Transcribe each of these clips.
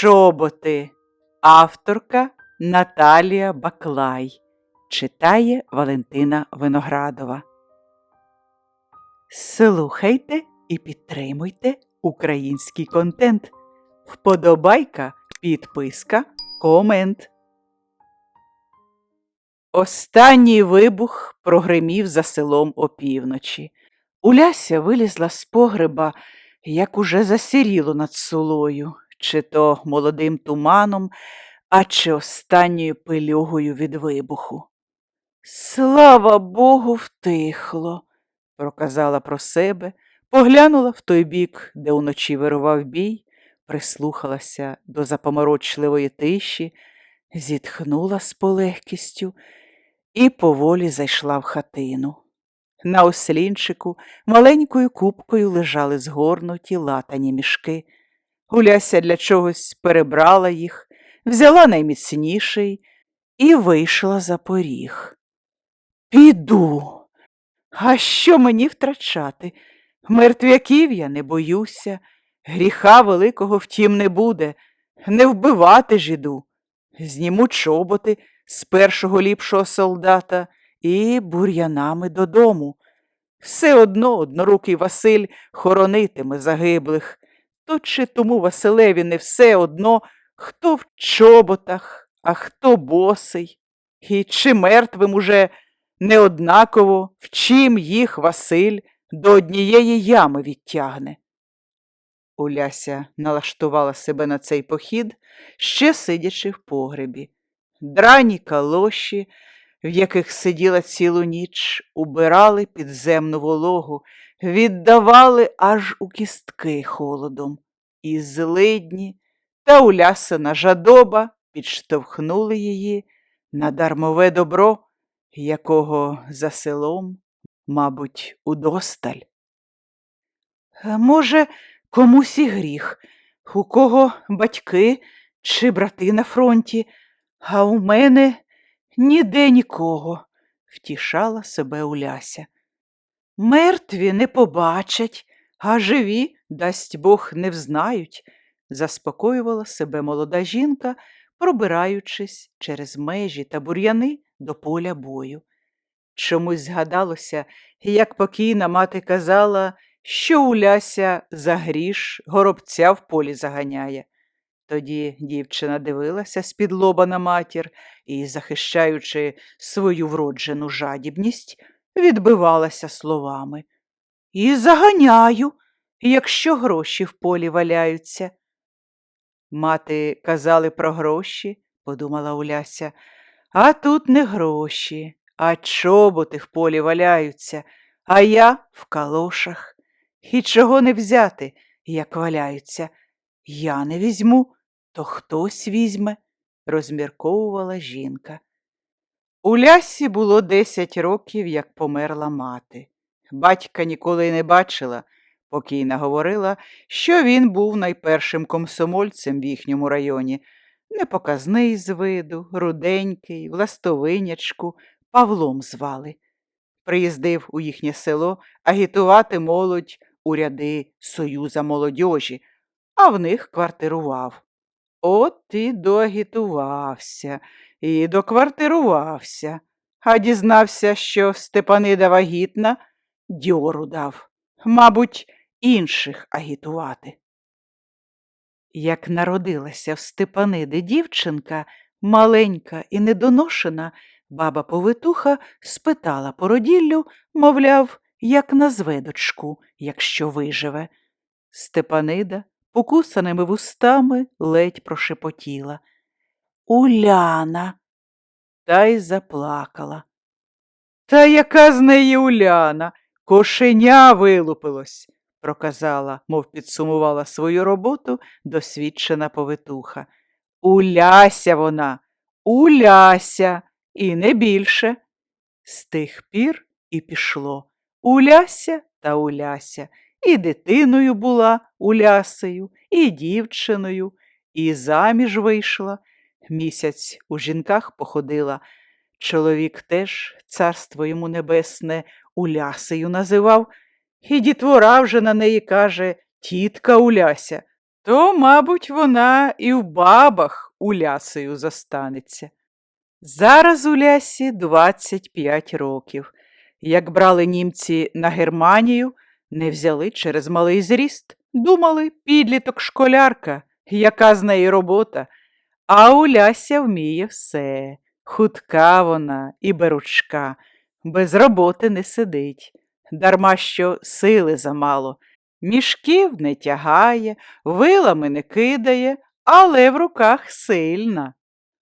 Чоботи. Авторка Наталія Баклай. Читає Валентина Виноградова. Слухайте і підтримуйте український контент. Вподобайка, підписка, комент. Останній вибух прогримів за селом опівночі. Уляся вилізла з погреба, як уже засіріло над солою, чи то молодим туманом, а чи останньою пилюгою від вибуху. Слава Богу, втихло, проказала про себе, поглянула в той бік, де уночі вирував бій, прислухалася до запоморочливої тиші, зітхнула з полегкістю і поволі зайшла в хатину. На ослінчику маленькою купкою лежали згорнуті латані мішки. Гуляся для чогось перебрала їх, взяла найміцніший і вийшла за поріг. Піду. А що мені втрачати? Мертвяків я не боюся, гріха великого втім не буде, не вбивати ж іду. Зніму чоботи з першого ліпшого солдата і бур'янами додому. Все одно однорукий Василь хоронитиме загиблих. То чи тому Василеві не все одно, хто в чоботах, а хто босий, і чи мертвим уже неоднаково, в чим їх Василь до однієї ями відтягне. Уляся налаштувала себе на цей похід, ще сидячи в погребі. Драні калоші, в яких сиділа цілу ніч, убирали підземну вологу, віддавали аж у кістки холодом. І злидні та улясана жадоба підштовхнули її на дармове добро, якого за селом, мабуть, удосталь. «Е, Може, комусь і гріх, у кого батьки чи брати на фронті, а у мене ніде нікого, втішала себе Уляся. Мертві не побачать, а живі, дасть Бог, не взнають, заспокоювала себе молода жінка, пробираючись через межі та бур'яни до поля бою. Чомусь згадалося, як покійна мати казала, що Уляся за гріш горобця в полі заганяє. Тоді дівчина дивилася з-під лоба на матір і, захищаючи свою вроджену жадібність, відбивалася словами. І заганяю, якщо гроші в полі валяються. Мати казали про гроші, подумала Уляся, а тут не гроші, а чоботи в полі валяються, а я в калошах. І чого не взяти, як валяються. Я не візьму, то хтось візьме, розмірковувала жінка. У Лясі було десять років, як померла мати. Батька ніколи не бачила, покійна говорила, що він був найпершим комсомольцем в їхньому районі, непоказний з виду, руденький, властовинячку, Павлом звали. Приїздив у їхнє село агітувати молодь у ряди Союза молодьожі, а в них квартирував. От і доагітувався, і доквартирувався, а дізнався, що Степанида вагітна, дьору дав, мабуть, інших агітувати. Як народилася в Степаниди дівчинка, маленька і недоношена, баба повитуха спитала породіллю, мовляв, як назве дочку, якщо виживе. Степанида покусаними вустами ледь прошепотіла. Уляна. Та й заплакала. Та яка з неї Уляна? Кошеня вилупилось, проказала, мов підсумувала свою роботу досвідчена повитуха. Уляся вона, уляся, і не більше. З тих пір і пішло. Уляся та Уляся. І дитиною була Улясею, і дівчиною, і заміж вийшла. Місяць у жінках походила. Чоловік теж, царство йому небесне, Улясею називав, і дітвора вже на неї каже тітка Уляся. то, мабуть, вона і в бабах Улясею зостанеться. Зараз Улясі 25 років. Як брали німці на Германію, не взяли через малий зріст. Думали, підліток школярка, яка з неї робота. А Уляся вміє все. Хутка вона і беручка, без роботи не сидить, дарма що сили замало. Мішків не тягає, вилами не кидає, але в руках сильна.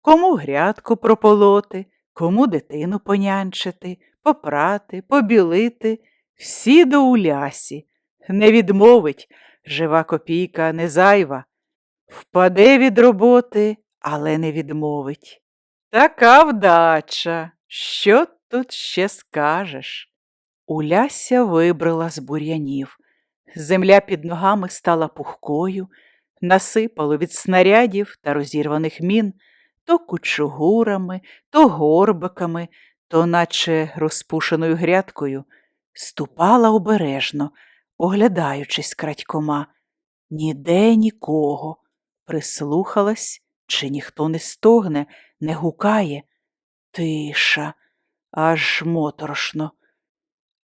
Кому грядку прополоти, кому дитину понянчити, попрати, побілити, всі до улясі. Не відмовить, жива копійка не зайва. Впаде від роботи, але не відмовить. Така вдача. Що тут ще скажеш? Уляся вибрала з бур'янів. Земля під ногами стала пухкою, насипало від снарядів та розірваних мін то кучугурами, то горбиками, то наче розпушеною грядкою, ступала обережно, оглядаючись крадькома. Ніде нікого. Прислухалась, чи ніхто не стогне, не гукає. Тиша, аж моторошно.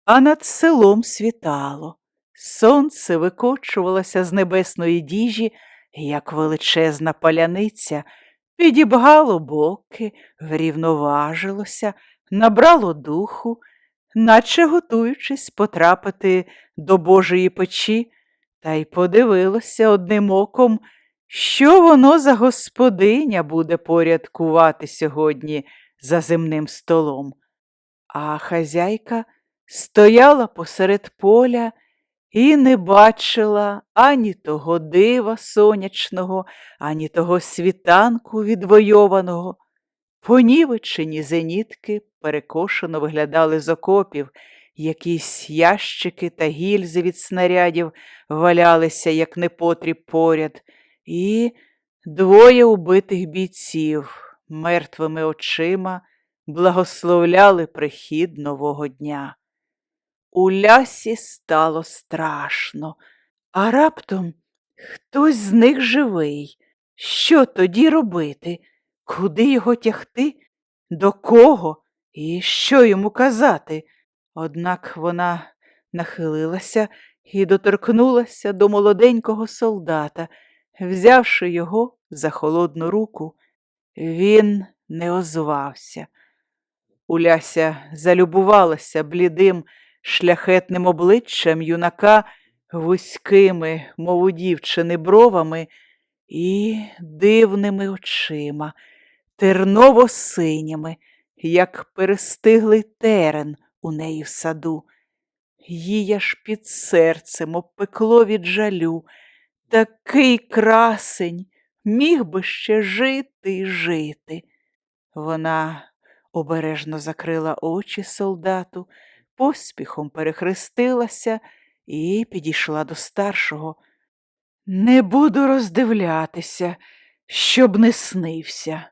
А над селом світало. Сонце викочувалося з небесної діжі, як величезна паляниця, підібгало боки, врівноважилося, набрало духу, наче готуючись потрапити до Божої печі, та й подивилося одним оком, що воно за господиня буде порядкувати сьогодні за земним столом. А хазяйка стояла посеред поля і не бачила ані того дива сонячного, ані того світанку відвойованого. Понівечені зенітки перекошено виглядали з окопів, якісь ящики та гільзи від снарядів валялися, як непотріб поряд, і двоє убитих бійців мертвими очима благословляли прихід нового дня. У лясі стало страшно, а раптом хтось з них живий. Що тоді робити? Куди його тягти? До кого? І що йому казати? Однак вона нахилилася і доторкнулася до молоденького солдата, взявши його за холодну руку, він не озвався. Уляся залюбувалася блідим, шляхетним обличчям юнака вузькими, мов у дівчини, бровами і дивними очима, терново-синіми, як перестиглий терен у неї в саду. Їй аж під серцем обпекло від жалю. Такий красень міг би ще жити й жити. Вона обережно закрила очі солдату, поспіхом перехрестилася і підійшла до старшого. Не буду роздивлятися, щоб не снився,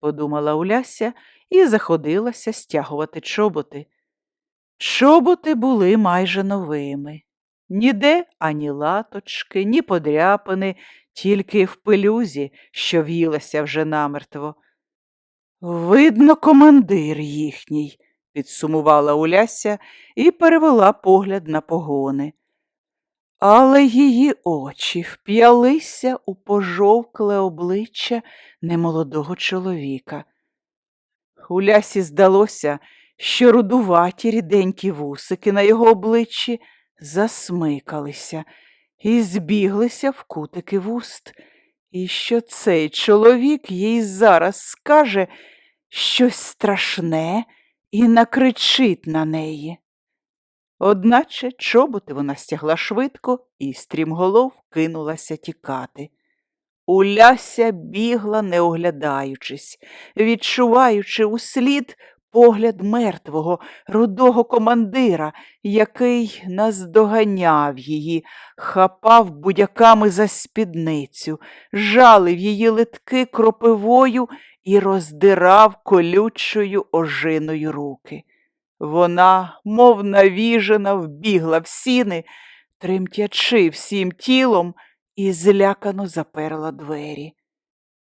подумала Уляся і заходилася стягувати чоботи. Чоботи були майже новими. Ніде ані латочки, ні подряпини, тільки в пилюзі, що в'їлася вже намертво. Видно, командир їхній, підсумувала Уляся і перевела погляд на погони. Але її очі вп'ялися у пожовкле обличчя немолодого чоловіка. Улясі здалося, що рудуваті ріденькі вусики на його обличчі засмикалися і збіглися в кутики вуст, і що цей чоловік їй зараз скаже щось страшне і накричить на неї. Одначе чоботи вона стягла швидко і стрімголов кинулася тікати. Уляся бігла, не оглядаючись, відчуваючи услід погляд мертвого, рудого командира, який наздоганяв її, хапав будяками за спідницю, жалив її литки кропивою і роздирав колючою ожиною руки. Вона, мов навіжена, вбігла в сіни, тремтячи всім тілом, і злякано заперла двері.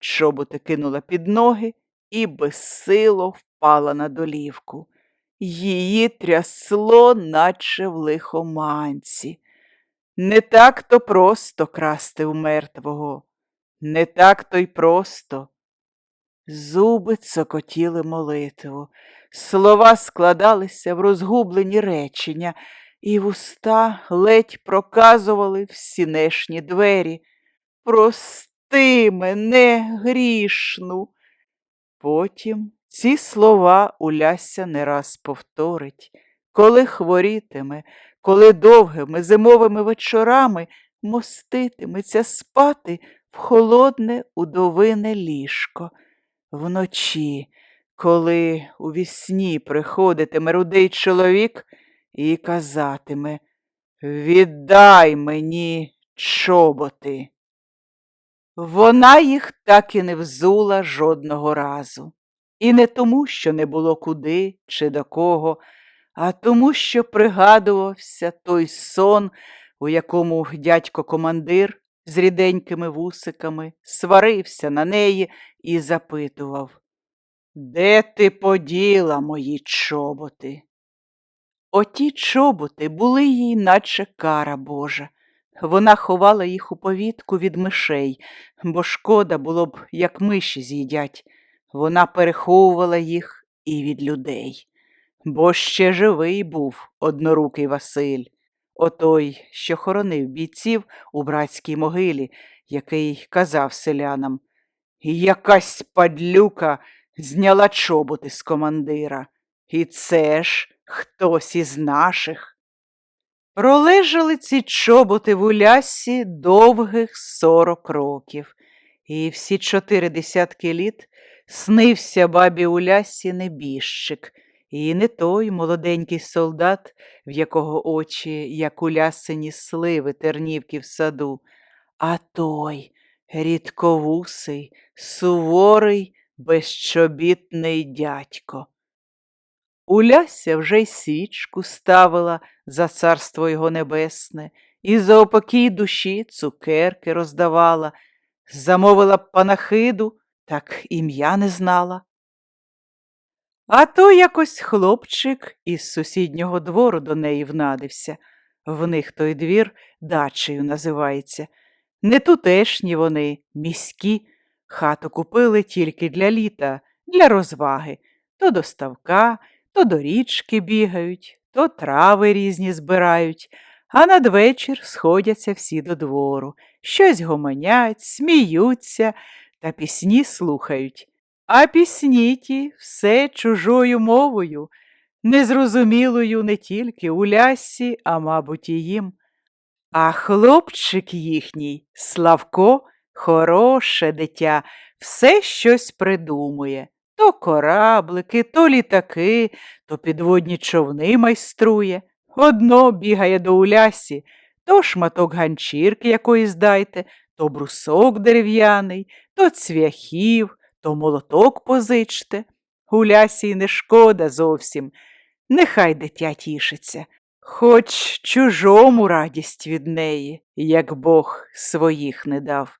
Чоботи кинула під ноги і безсило впала на долівку. Її трясло, наче в лихоманці. Не так то просто красти у мертвого, не так то й просто. Зуби цокотіли молитву, слова складалися в розгублені речення, і вуста ледь проказували всінешні двері. Прости мене, грішну. Потім ці слова Уляся не раз повторить, коли хворітиме, коли довгими зимовими вечорами моститиметься спати в холодне удовине ліжко. Вночі, коли у вісні приходитиме рудий чоловік і казатиме Віддай мені чоботи. Вона їх так і не взула жодного разу. І не тому, що не було куди чи до кого, а тому, що пригадувався той сон, у якому дядько командир з ріденькими вусиками сварився на неї і запитував Де ти поділа мої чоботи? Оті чоботи були їй, наче кара Божа. Вона ховала їх у повітку від мишей, бо шкода було б, як миші з'їдять. Вона переховувала їх і від людей. Бо ще живий був однорукий Василь, отой, що хоронив бійців у братській могилі, який казав селянам Якась падлюка зняла чоботи з командира. І це ж хтось із наших. Пролежали ці чоботи в улясі довгих сорок років, і всі чотири десятки літ снився бабі Улясі небіжчик, і не той молоденький солдат, в якого очі, як улясині сливи тернівки в саду, а той рідковусий, суворий, безчобітний дядько. Уляся вже й свічку ставила за царство його небесне, і за опокій душі цукерки роздавала, замовила панахиду, так ім'я не знала. А то якось хлопчик із сусіднього двору до неї внадився. В них той двір дачею називається. Не тутешні вони, міські, хату купили тільки для літа, для розваги, то до ставка, то до річки бігають, то трави різні збирають, а надвечір сходяться всі до двору, щось гомонять, сміються та пісні слухають. А пісні ті все чужою мовою, незрозумілою не тільки у лясі, а мабуть, і їм. А хлопчик їхній, Славко, хороше дитя, все щось придумує. То кораблики, то літаки, то підводні човни майструє. Одно бігає до улясі, то шматок ганчірки якоїсь дайте, то брусок дерев'яний, то цвяхів, то молоток позичте. Улясі й не шкода зовсім. Нехай дитя тішиться, хоч чужому радість від неї, як Бог своїх не дав.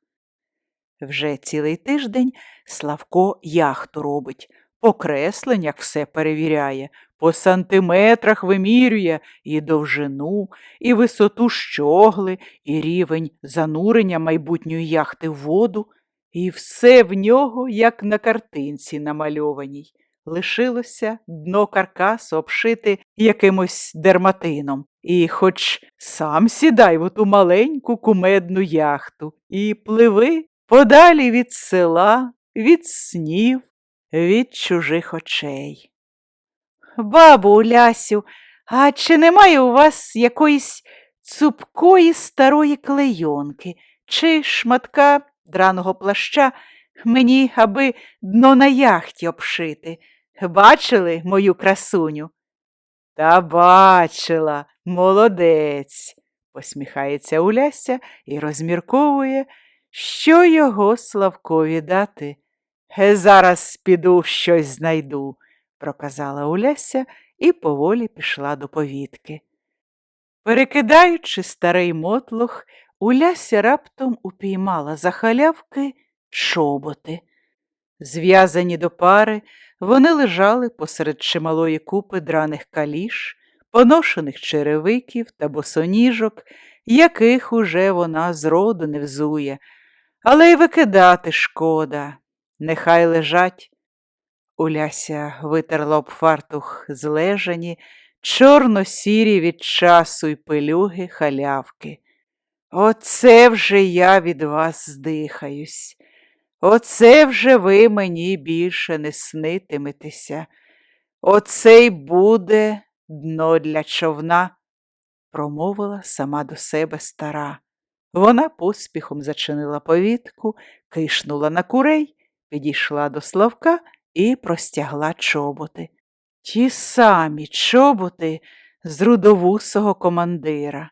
Вже цілий тиждень Славко яхту робить, по кресленнях все перевіряє, по сантиметрах вимірює і довжину, і висоту щогли, і рівень занурення майбутньої яхти в воду, і все в нього, як на картинці намальованій. Лишилося дно каркасу обшити якимось дерматином. І хоч сам сідай в оту маленьку кумедну яхту і пливи подалі від села, від снів, від чужих очей. Бабу Улясю, а чи немає у вас якоїсь цупкої старої клейонки чи шматка драного плаща мені, аби дно на яхті обшити? Бачили мою красуню? Та бачила, молодець, посміхається Уляся і розмірковує, що його Славкові дати. Е, зараз піду щось знайду, проказала Уляся і поволі пішла до повітки. Перекидаючи старий мотлох, Уляся раптом упіймала за халявки чоботи. Зв'язані до пари, вони лежали посеред чималої купи драних каліш, поношених черевиків та босоніжок, яких уже вона зроду не взує, але й викидати шкода, нехай лежать. Уляся витерла об фартух злежані, чорно-сірі від часу й пилюги халявки. Оце вже я від вас здихаюсь. Оце вже ви мені більше не снитиметеся. Оце й буде дно для човна, промовила сама до себе стара. Вона поспіхом зачинила повітку, кишнула на курей, підійшла до Славка і простягла чоботи. Ті самі чоботи з рудовусого командира.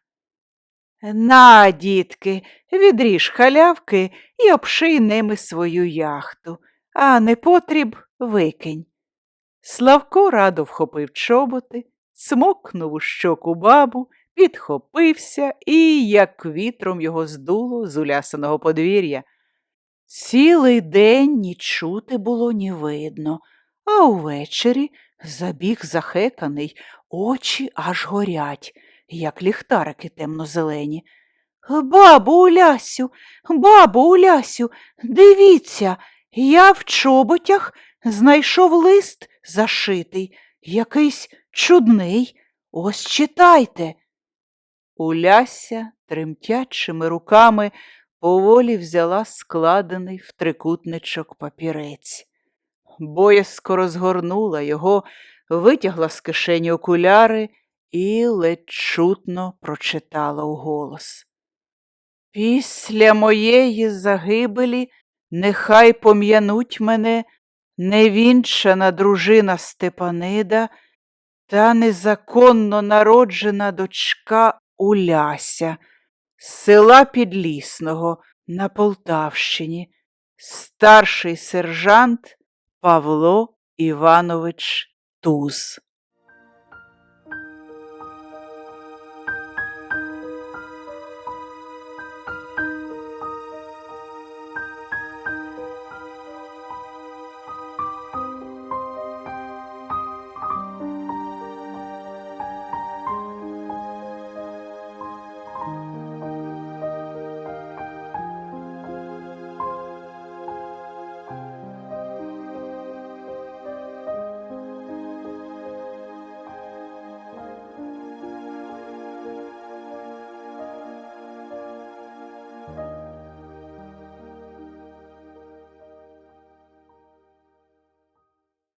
На, дітки, відріж халявки і обший ними свою яхту, а не потріб викинь. Славко радо вхопив чоботи, цмокнув у щоку бабу, підхопився і, як вітром його здуло з улясаного подвір'я. Цілий день ні чути було, ні видно, а увечері забіг захеканий, очі аж горять, як ліхтарики темно-зелені. Бабу Улясю, бабу Улясю, дивіться, я в чоботях знайшов лист зашитий, якийсь чудний. Ось читайте. Уляся тремтячими руками поволі взяла складений в трикутничок папірець. Боязко розгорнула його, витягла з кишені окуляри і ледь чутно прочитала уголос. Після моєї загибелі нехай пом'януть мене невінчана дружина Степанида та незаконно народжена дочка Уляся з села Підлісного на Полтавщині, старший сержант Павло Іванович Туз.